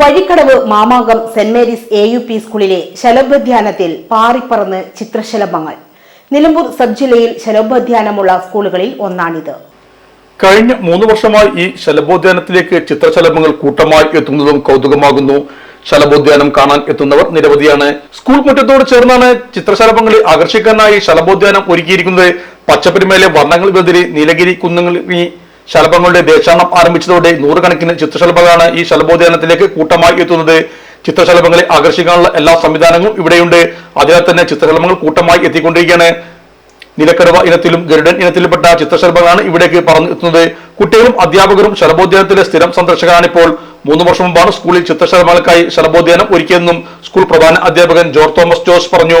Vazhikkadavu Mamankam saint Mary's A U P സ്കൂളിലെ ശലഭോദ്യാനത്തിൽ പാറിപ്പറന്ന് ചിത്രശലഭങ്ങൾ. Nilambur sub ജില്ലയിൽ ശലഭോദ്യാനമുള്ള സ്കൂളുകളിൽ ഒന്നാണിത്. കഴിഞ്ഞ മൂന്ന് വർഷമായി ഈ ശലഭോദ്യാനത്തിലേക്ക് ചിത്രശലഭങ്ങൾ കൂട്ടമായി എത്തുന്നതും കൗതുകമാകുന്നു. ശലഭോദ്യാനം കാണാൻ എത്തുന്നവർ നിരവധിയാണ്. സ്കൂൾ മുറ്റത്തോട് ചേർന്നാണ് ചിത്രശലഭങ്ങളെ ആകർഷിക്കാനായി ശലഭോദ്യാനം ഒരുക്കിയിരിക്കുന്നത്. പച്ചപ്പിനുമേലെ വർണങ്ങൾ വെതിരി നീലഗിരി കുന്നുകളിൽ ശലഭങ്ങളുടെ ദേശാടനം ആരംഭിച്ചതോടെ നൂറുകണക്കിന് ചിത്രശലഭങ്ങളാണ് ഈ ശലഭോദ്യാനത്തിലേക്ക് കൂട്ടമായി എത്തുന്നത്. ചിത്രശലഭങ്ങളെ ആകർഷിക്കാനുള്ള എല്ലാ സംവിധാനങ്ങളും ഇവിടെയുണ്ട്. അതിനാൽ തന്നെ ചിത്രശലഭങ്ങൾ കൂട്ടമായി എത്തിക്കൊണ്ടിരിക്കുകയാണ്. നിലക്കടവ ഇനത്തിലും ഗരുഡൻ ഇനത്തിലുംപ്പെട്ട ചിത്രശലഭങ്ങളാണ് ഇവിടേക്ക് പറന്നു എത്തുന്നത്. കുട്ടികളും അധ്യാപകരും ശലഭോദ്യാനത്തിലെ സ്ഥിരം സന്ദർശകരാണ് ഇപ്പോൾ മൂന്ന് വർഷം മുമ്പാണ് സ്കൂളിൽ ചിത്രശലഭങ്ങൾക്കായി ശലഭോദ്യാനം ഒരുക്കിയതെന്നും സ്കൂൾ പ്രധാന അധ്യാപകൻ ജോർജ് തോമസ് ജോസ് പറഞ്ഞു.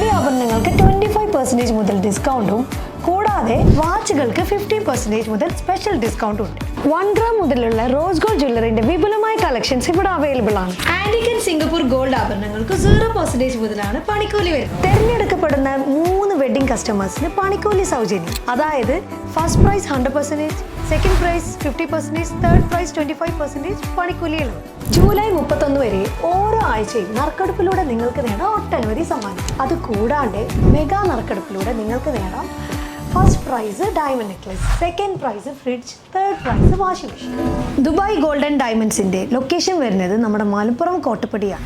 പെർസെന്റേജ് മുതൽ ഡിസ്കൗണ്ടും കൂടാതെ വാച്ചുകൾക്ക് ഫിഫ്റ്റി പെർസെന്റേജ് മുതൽ സ്പെഷ്യൽ ഡിസ്കൗണ്ട് ഉണ്ട്. വൺ ഗ്രാം മുതലുള്ള റോസ് ഗോൾഡ് ജ്വല്ലറിന്റെ വിപുലമായ കളക്ഷൻസ് ഇവിടെ അവൈലബിൾ ആണ്. ആന്റിക്കൻ സിംഗപ്പൂർ ഗോൾഡ് ആഭരണങ്ങൾക്ക് സീറോ പെർസെന്റേജ് മുതലാണ് പണിക്കൂലി വരുന്നത്. തിരഞ്ഞെടുക്കപ്പെടുന്ന കസ്റ്റമേഴ്സിന് പണിക്കൂലി സൗജന്യം. അതായത് first prize hundred percentage second prize fifty percentage third prize twenty five percentage പണിക്കൂലികളും July മുപ്പത്തൊന്ന് വരെ ഓരോ ആഴ്ചയും നറുക്കെടുപ്പിലൂടെ നിങ്ങൾക്ക് നേടാം ഒട്ടനവധി സമ്മാനം അത് കൂടാണ്ട് മെഗാ നറുക്കെടുപ്പിലൂടെ നിങ്ങൾക്ക് നേടാം first prize diamond necklace second prize fridge third prize washing machine Dubai golden ഡയമണ്ട്സിന്റെ location വരുന്നത് നമ്മുടെ മലപ്പുറം കോട്ടപ്പടിയാണ്.